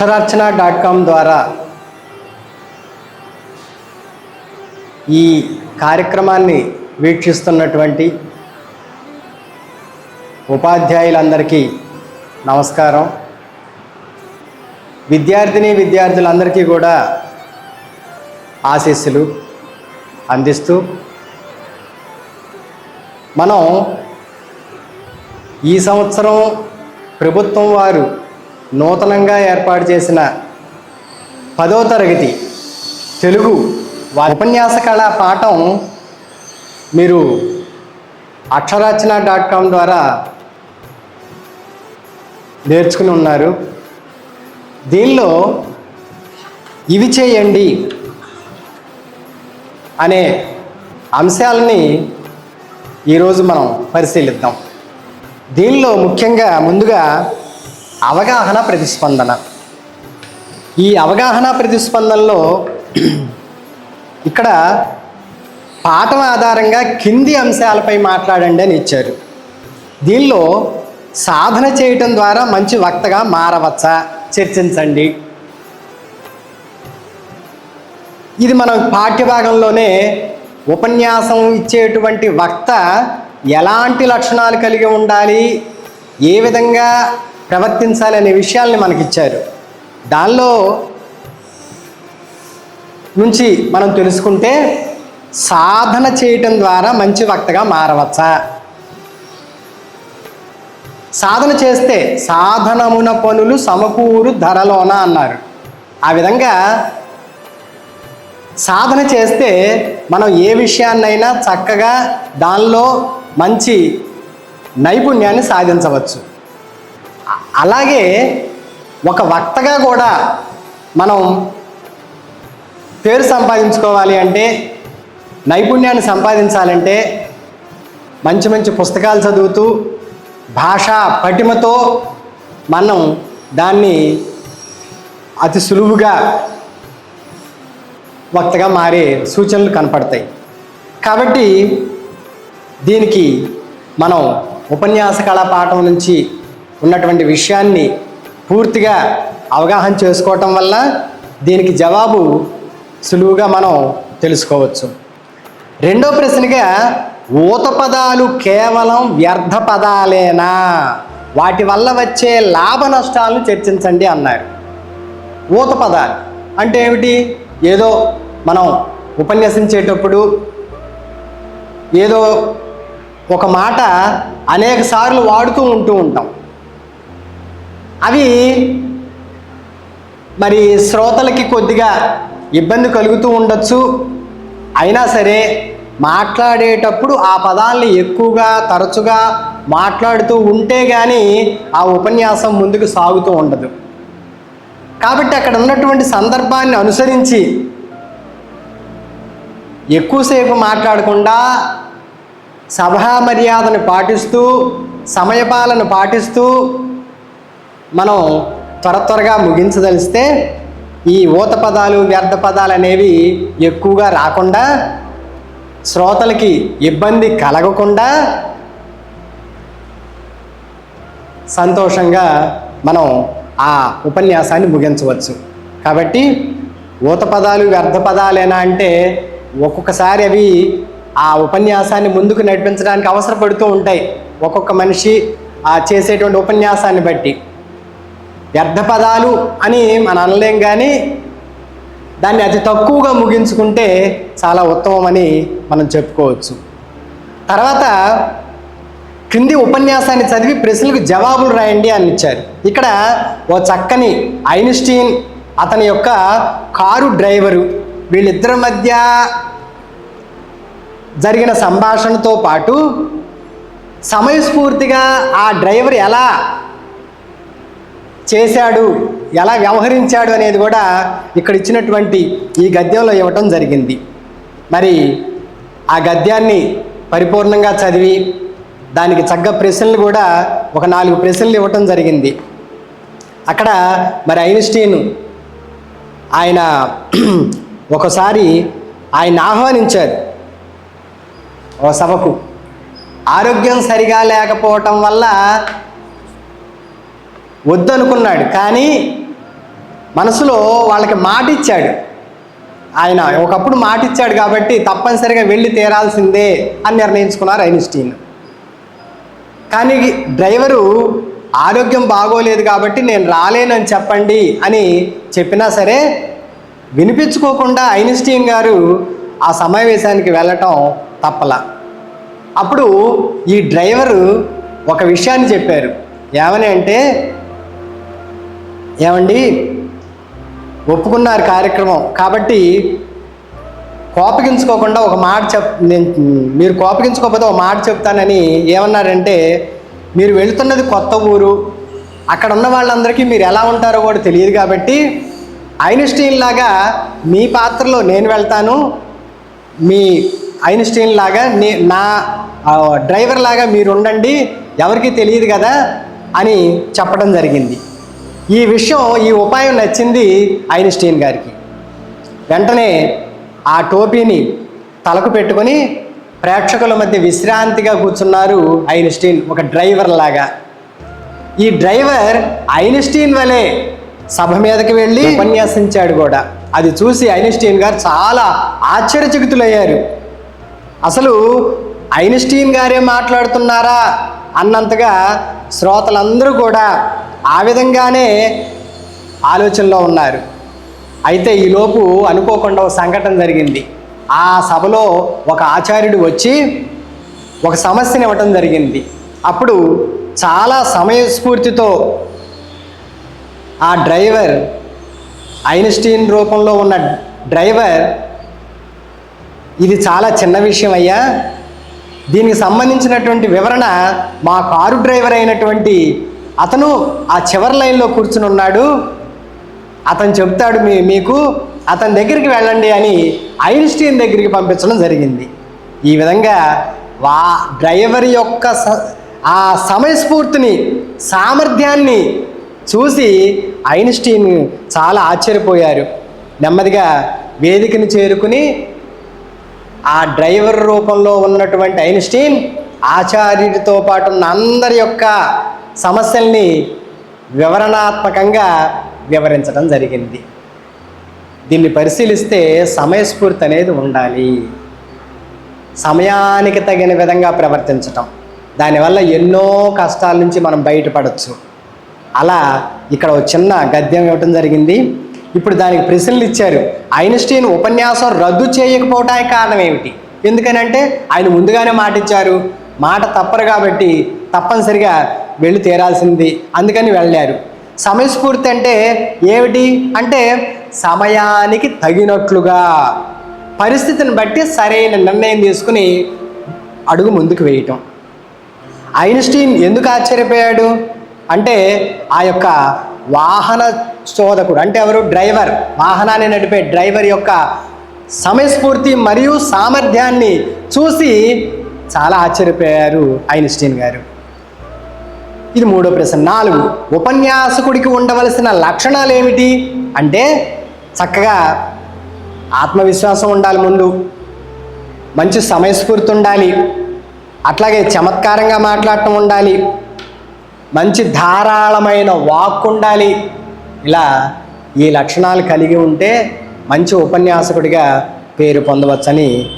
అక్షరార్చన dot com ద్వారా ఈ కార్యక్రమాన్ని వీక్షిస్తున్నటువంటి ఉపాధ్యాయులందరికీ నమస్కారం. విద్యార్థిని విద్యార్థులందరికీ కూడా ఆశీస్సులు అందిస్తూ మనం ఈ సంవత్సరం ప్రభుత్వం వారు నూతనంగా ఏర్పాటు చేసిన పదో తరగతి తెలుగు ఉపన్యాస కళా పాఠం మీరు అక్షరార్చన డాట్ కామ్ ద్వారా నేర్చుకుని ఉన్నారు. దీనిలో ఇవి చేయండి అనే అంశాలని ఈరోజు మనం పరిశీలిద్దాం. దీనిలో ముఖ్యంగా ముందుగా అవగాహన ప్రతిస్పందన. ఈ అవగాహన ప్రతిస్పందనలో ఇక్కడ పాఠం ఆధారంగా కింది అంశాలపై మాట్లాడండి అని ఇచ్చారు. దీనిలో సాధన చేయటం ద్వారా మంచి వక్తగా మారవచ్చా? చర్చించండి. ఇది మనం పాఠ్యభాగంలోనే ఉపన్యాసం ఇచ్చేటువంటి వక్త ఎలాంటి లక్షణాలు కలిగి ఉండాలి? ఏ విధంగా ప్రవర్తించాలి అనే విషయాల్ని మనకి ఇచ్చారు దానిలో నుంచి మనం తెలుసుకుంటే సాధన చేయటం ద్వారా మంచి వక్తగా మారవచ్చా? సాధన చేస్తే సాధనమున పనులు సమకూరు ధరలోన అన్నారు. ఆ విధంగా సాధన చేస్తే మనం ఏ విషయాన్నైనా చక్కగా దానిలో మంచి నైపుణ్యాన్ని సాధించవచ్చు. అలాగే ఒక వక్తగా కూడా మనం పేరు సంపాదించుకోవాలి అంటే నైపుణ్యాన్ని సంపాదించాలంటే మంచి మంచి పుస్తకాలు చదువుతూ భాషా పటిమతో మనం దాన్ని అతి సులువుగా వక్తగా మారే సూచనలు కనపడతాయి. కాబట్టి దీనికి మనం ఉపన్యాస కళా పాఠం నుంచి ఉన్నటువంటి విషయాన్ని పూర్తిగా అవగాహన చేసుకోవటం వల్ల దీనికి జవాబు సులువుగా మనం తెలుసుకోవచ్చు. రెండో ప్రశ్నగా ఊత పదాలు కేవలం వ్యర్థ పదాలేనా? వాటి వల్ల వచ్చే లాభ నష్టాలను చర్చించండి అన్నారు. ఊత పదాలు అంటే ఏమిటి? ఏదో మనం ఉపన్యసించేటప్పుడు ఏదో ఒక మాట అనేక సార్లు వాడుతూ ఉంటూ ఉంటాం. అవి మరి శ్రోతలకి కొద్దిగా ఇబ్బంది కలుగుతూ ఉండొచ్చు. అయినా సరే మాట్లాడేటప్పుడు ఆ పదాలని ఎక్కువగా తరచుగా మాట్లాడుతూ ఉంటే కానీ ఆ ఉపన్యాసం ముందుకు సాగుతూ ఉండదు. కాబట్టి అక్కడ ఉన్నటువంటి సందర్భాన్ని అనుసరించి ఎక్కువసేపు మాట్లాడకుండా సభా మర్యాదను పాటిస్తూ సమయపాలను పాటిస్తూ మనం త్వర త్వరగా ముగించదలిస్తే ఈ ఊత పదాలు వ్యర్థ పదాలు అనేవి ఎక్కువగా రాకుండా శ్రోతలకి ఇబ్బంది కలగకుండా సంతోషంగా మనం ఆ ఉపన్యాసాన్ని ముగించవచ్చు. కాబట్టి ఊత పదాలు వ్యర్థ పదాలేనా అంటే ఒక్కొక్కసారి అవి ఆ ఉపన్యాసాన్ని ముందుకు నడిపించడానికి అవసరపడుతూ ఉంటాయి. ఒక్కొక్క మనిషి ఆ చేసేటువంటి ఉపన్యాసాన్ని బట్టి. వ్యర్థపదాలు అని మనం అనలేం కానీ దాన్ని అతి తక్కువగా ముగించుకుంటే చాలా ఉత్తమమని మనం చెప్పుకోవచ్చు. తర్వాత క్రింది ఉపన్యాసాన్ని చదివి ప్రశ్నలకు జవాబులు రాయండి అని ఇచ్చారు. ఇక్కడ ఓ చక్కని ఐన్స్టీన్ అతని యొక్క కారు డ్రైవరు వీళ్ళిద్దరి మధ్య జరిగిన సంభాషణతో పాటు సమయస్ఫూర్తిగా ఆ డ్రైవర్ ఎలా చేశాడు ఎలా వ్యవహరించాడు అనేది కూడా ఇక్కడ ఇచ్చినటువంటి ఈ గద్యంలో ఇవ్వటం జరిగింది. మరి ఆ గద్యాన్ని పరిపూర్ణంగా చదివి దానికి చక్క ప్రశ్నలు కూడా ఒక నాలుగు ప్రశ్నలు ఇవ్వటం జరిగింది. అక్కడ మరి ఐన్స్టీన్ ఆయన ఒకసారి ఆయన ఆహ్వానించారు. ఓ సభకు ఆరోగ్యం సరిగా లేకపోవటం వల్ల వద్దనుకున్నాడు. కానీ మనసులో వాళ్ళకి మాట ఇచ్చాడు ఆయన ఒకప్పుడు మాట ఇచ్చాడు కాబట్టి తప్పనిసరిగా వెళ్ళి తీరాల్సిందే అని నిర్ణయించుకున్నారు ఐన్స్టీన్. కానీ డ్రైవరు ఆరోగ్యం బాగోలేదు కాబట్టి నేను రాలేనని చెప్పండి అని చెప్పినా సరే వినిపించుకోకుండా ఐన్స్టీన్ గారు ఆ సమావేశానికి వెళ్ళటం తప్పల. అప్పుడు ఈ డ్రైవరు ఒక విషయాన్ని చెప్పారు. ఏమని అంటే ఏమండి? ఒప్పుకున్నారు కార్యక్రమం. కాబట్టి కోపగించుకోకుండా ఒక మాట చెప్ నేను మీరు కోపగించుకోకపోతే ఒక మాట చెప్తానని ఏమన్నారంటే మీరు వెళుతున్నది కొత్త ఊరు అక్కడ ఉన్న వాళ్ళందరికీ మీరు ఎలా ఉంటారో కూడా తెలియదు కాబట్టి ఐన్స్టీన్ లాగా మీ పాత్రలో నేను వెళ్తాను మీ ఐన్స్టీన్ లాగా నే నా డ్రైవర్ లాగా మీరు ఉండండి ఎవరికీ తెలియదు కదా అని చెప్పడం జరిగింది. ఈ విషయం ఈ ఉపాయం నచ్చింది ఐన్స్టీన్ గారికి. వెంటనే ఆ టోపీని తలకు పెట్టుకొని ప్రేక్షకుల మధ్య విశ్రాంతిగా కూర్చున్నారు ఐన్స్టీన్ ఒక డ్రైవర్ లాగా. ఈ డ్రైవర్ ఐన్స్టీన్ వలె సభ మీదకి వెళ్ళి ఉపన్యాసించాడు కూడా. అది చూసి ఐన్స్టీన్ గారు చాలా ఆశ్చర్యచకితులయ్యారు. అసలు ఐన్స్టీన్ గారే మాట్లాడుతున్నారా అన్నంతగా శ్రోతలందరూ కూడా ఆ విధంగానే ఆలోచనలో ఉన్నారు. అయితే ఈలోపు అనుకోకుండా ఒక సంఘటన జరిగింది. ఆ సభలో ఒక ఆచార్యుడు వచ్చి ఒక సమస్యని ఇవ్వటం జరిగింది. అప్పుడు చాలా సమయస్ఫూర్తితో ఆ డ్రైవర్ ఐన్స్టీన్ రూపంలో ఉన్న డ్రైవర్ ఇది చాలా చిన్న విషయం అయ్యా దీనికి సంబంధించినటువంటి వివరణ మా కారు డ్రైవర్ అయినటువంటి అతను ఆ చివరి లైన్లో కూర్చుని ఉన్నాడు. అతను చెప్తాడు మీ మీకు అతని దగ్గరికి వెళ్ళండి అని ఐన్స్టీన్ దగ్గరికి పంపించడం జరిగింది. ఈ విధంగా వా డ్రైవర్ యొక్క స- ఆ సమయస్ఫూర్తిని సామర్థ్యాన్ని చూసి ఐన్స్టీన్ చాలా ఆశ్చర్యపోయారు. నెమ్మదిగా వేదికని చేరుకుని ఆ డ్రైవర్ రూపంలో ఉన్నటువంటి ఐన్స్టీన్ ఆచార్యుడితో పాటు ఉన్న అందరి యొక్క సమస్యల్ని వివరణాత్మకంగా వివరించడం జరిగింది. దీన్ని పరిశీలిస్తే సమయస్ఫూర్తి అనేది ఉండాలి. సమయానికి తగిన విధంగా ప్రవర్తించటం. దానివల్ల ఎన్నో కష్టాల నుంచి మనం బయటపడవచ్చు అలా ఇక్కడ ఒక చిన్న గద్యం ఇవ్వటం జరిగింది. ఇప్పుడు దానికి ప్రశ్నలు ఇచ్చారు. ఐన్స్టీన్ ఉపన్యాసం రద్దు చేయకపోవడానికి కారణం ఏమిటి? ఎందుకనంటే ఆయన ముందుగానే మాట ఇచ్చారు మాట తప్పరు కాబట్టి తప్పనిసరిగా వెళ్ళి తీరాల్సింది. అందుకని వెళ్ళారు సమయస్ఫూర్తి అంటే ఏమిటి? అంటే సమయానికి తగినట్లుగా పరిస్థితిని బట్టి సరైన నిర్ణయం తీసుకుని అడుగు ముందుకు వేయటం. ఐన్స్టీన్ ఎందుకు ఆశ్చర్యపోయాడు? అంటే ఆ యొక్క వాహన శోధకుడు అంటే ఎవరు? డ్రైవర్. వాహనాన్ని నడిపే డ్రైవర్ యొక్క సమయస్ఫూర్తి మరియు సామర్థ్యాన్ని చూసి చాలా ఆశ్చర్యపోయారు ఐన్స్టీన్ గారు. ఇది మూడో ప్రశ్న. నాలుగు ఉపన్యాసకుడికి ఉండవలసిన లక్షణాలు ఏమిటి అంటే చక్కగా ఆత్మవిశ్వాసం ఉండాలి ముందు మంచి సమయస్ఫూర్తి ఉండాలి అట్లాగే చమత్కారంగా మాట్లాడటం ఉండాలి మంచి ధారాళమైన వాక్ ఉండాలి. ఇలా ఈ లక్షణాలు కలిగి ఉంటే మంచి ఉపన్యాసకుడిగా పేరు పొందవచ్చని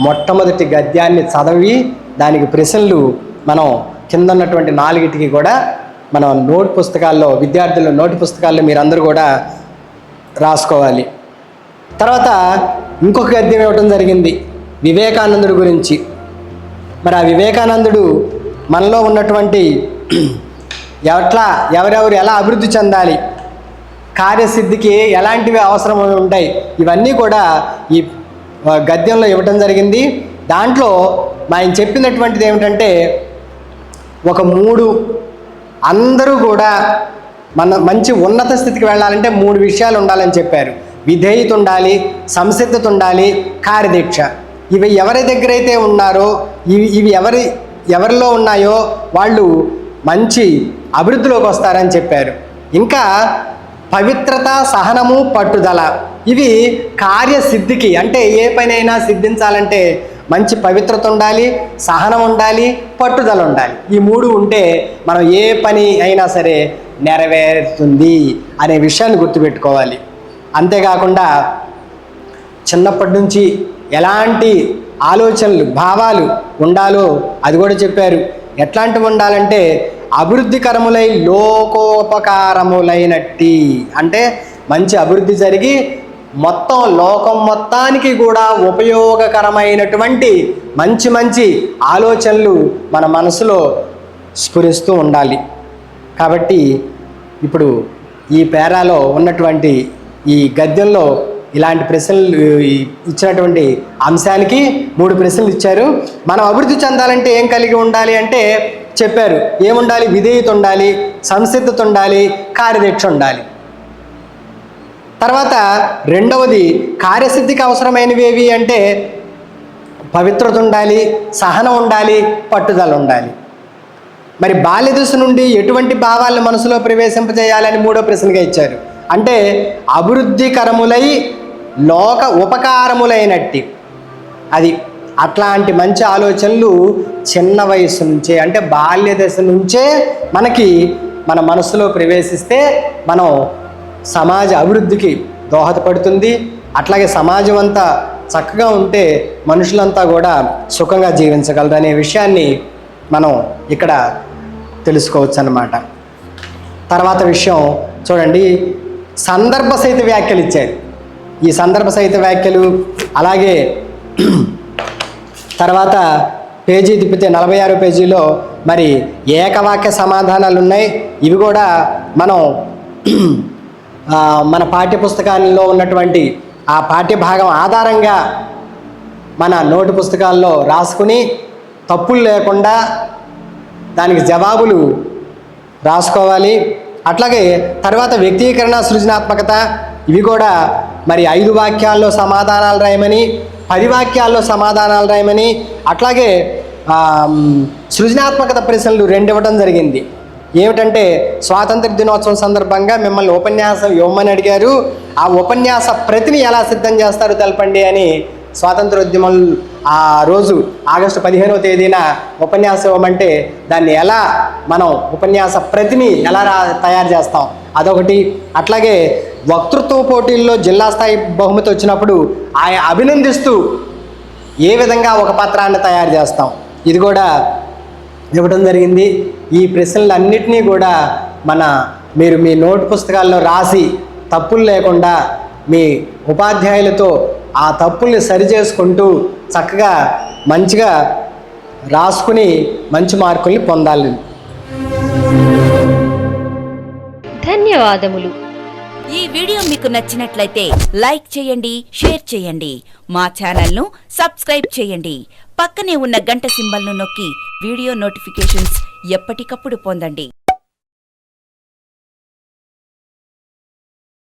మొట్టమొదటి గద్యాన్ని చదివి దానికి ప్రశ్నలు మనం కింద ఉన్నటువంటి నాలుగిటికి కూడా మనం నోట్ పుస్తకాల్లో విద్యార్థుల నోటు పుస్తకాల్లో మీరందరూ కూడా రాసుకోవాలి. తర్వాత ఇంకొక గద్యం ఇవ్వటం జరిగింది వివేకానందుడి గురించి. మరి ఆ వివేకానందుడు మనలో ఉన్నటువంటి ఎట్లా ఎవరెవరు ఎలా అభివృద్ధి చెందాలి కార్యసిద్ధికి ఎలాంటివి అవసరం ఉంటాయి ఇవన్నీ కూడా ఈ గద్యంలో ఇవ్వటం జరిగింది. దాంట్లో మా ఆయన చెప్పినటువంటిది ఏమిటంటే ఒక మూడు. అందరూ కూడా మన మంచి ఉన్నత స్థితికి వెళ్ళాలంటే మూడు విషయాలు ఉండాలని చెప్పారు. విధేయత ఉండాలి సంసిద్ధత ఉండాలి కార్యదీక్ష. ఇవి ఎవరి దగ్గర అయితే ఉన్నారో ఇవి ఇవి ఎవరి ఎవరిలో ఉన్నాయో వాళ్ళు మంచి అభివృద్ధిలోకి వస్తారని చెప్పారు. ఇంకా పవిత్రత సహనము పట్టుదల. ఇవి కార్యసిద్ధికి అంటే ఏ పనైనా సిద్ధించాలంటే మంచి పవిత్రత ఉండాలి సహనం ఉండాలి పట్టుదల ఉండాలి. ఈ మూడు ఉంటే మనం ఏ పని అయినా సరే నెరవేరుతుంది అనే విషయాన్ని గుర్తుపెట్టుకోవాలి. అంతేకాకుండా చిన్నప్పటి నుంచి ఎలాంటి ఆలోచనలు భావాలు ఉండాలో అది కూడా చెప్పారు. ఎట్లాంటివి ఉండాలంటే అభివృద్ధికరములై లోకోపకారములైనట్టి. అంటే మంచి అభివృద్ధి జరిగి మొత్తం లోకం మొత్తానికి కూడా ఉపయోగకరమైనటువంటి మంచి మంచి ఆలోచనలు మన మనసులో స్ఫురిస్తూ ఉండాలి. కాబట్టి ఇప్పుడు ఈ పేరాలో ఉన్నటువంటి ఈ గద్యంలో ఇలాంటి ప్రశ్నలు ఇచ్చినటువంటి అంశానికి మూడు ప్రశ్నలు ఇచ్చారు. మనం అభివృద్ధి చెందాలంటే ఏం కలిగి ఉండాలి అంటే చెప్పారు. ఏముండాలి? విధేయత ఉండాలి సంసిద్ధత ఉండాలి కార్యదీక్ష ఉండాలి. తర్వాత రెండవది కార్యసిద్ధికి అవసరమైనవి ఏవి అంటే పవిత్రత ఉండాలి సహనం ఉండాలి పట్టుదల ఉండాలి. మరి బాల్య దశ నుండి ఎటువంటి భావాలను మనసులో ప్రవేశింపజేయాలని మూడో ప్రశ్నగా ఇచ్చారు. అంటే అభివృద్ధికరములై లోక ఉపకారములైనట్టి. అది అట్లాంటి మంచి ఆలోచనలు చిన్న వయసు నుంచే అంటే బాల్య దశ నుంచే మనకి మన మనసులో ప్రవేశిస్తే మనం సమాజ అభివృద్ధికి దోహదపడుతుంది. అట్లాగే సమాజం అంతా చక్కగా ఉంటే మనుషులంతా కూడా సుఖంగా జీవించగలరు అనే విషయాన్ని మనం ఇక్కడ తెలుసుకోవచ్చు అన్నమాట తర్వాత విషయం చూడండి. సందర్భ సహిత వ్యాఖ్యలు ఇచ్చారు. ఈ సందర్భ సహిత వ్యాఖ్యలు అలాగే తర్వాత పేజీ తిప్పితే నలభై ఆరు పేజీలో మరి ఏకవాక్య సమాధానాలు ఉన్నాయి ఇవి కూడా మనం మన పాఠ్యపుస్తకాల్లో ఉన్నటువంటి ఆ పాఠ్యభాగం ఆధారంగా మన నోటు పుస్తకాల్లో రాసుకుని తప్పులు లేకుండా దానికి జవాబులు రాసుకోవాలి. అట్లాగే తర్వాత వ్యక్తీకరణ సృజనాత్మకత ఇవి కూడా మరి ఐదు వాక్యాల్లో సమాధానాలు రాయమని పది వాక్యాల్లో సమాధానాలు రాయమని అట్లాగే సృజనాత్మకత ప్రశ్నలు రెండు ఇవ్వడం జరిగింది. ఏమిటంటే స్వాతంత్ర దినోత్సవం సందర్భంగా మిమ్మల్ని ఉపన్యాసం ఇవ్వమని అడిగారు. ఆ ఉపన్యాస ప్రతిని ఎలా సిద్ధం చేస్తారో తెలపండి అని స్వాతంత్రోద్యమం ఆ రోజు ఆగస్టు పదిహేనవ తేదీన ఉపన్యాసం ఇవ్వమంటే దాన్ని ఎలా మనం ఉపన్యాస ప్రతిని ఎలా రా తయారు చేస్తాం? అదొకటి. అట్లాగే వక్తృత్వ పోటీల్లో జిల్లా స్థాయి బహుమతి వచ్చినప్పుడు ఆయన అభినందిస్తూ ఏ విధంగా ఒక పత్రాన్ని తయారు చేస్తాం? ఇది కూడా ఇవ్వడం జరిగింది. ఈ ప్రశ్నలన్నింటినీ కూడా మన మీరు మీ నోట్ పుస్తకాల్లో రాసి తప్పులు లేకుండా మీ ఉపాధ్యాయులతో ఆ తప్పుల్ని సరిచేసుకుంటూ చక్కగా మంచిగా రాసుకుని మంచి మార్కుల్ని పొందాలి. ధన్యవాదములు. ఈ వీడియో మీకు నచ్చినట్లయితే లైక్ చేయండి షేర్ చేయండి. మా ఛానల్ను సబ్స్క్రైబ్ చేయండి. పక్కనే ఉన్న గంట సింబల్ను నొక్కి వీడియో నోటిఫికేషన్స్ ఎప్పటికప్పుడు పొందండి.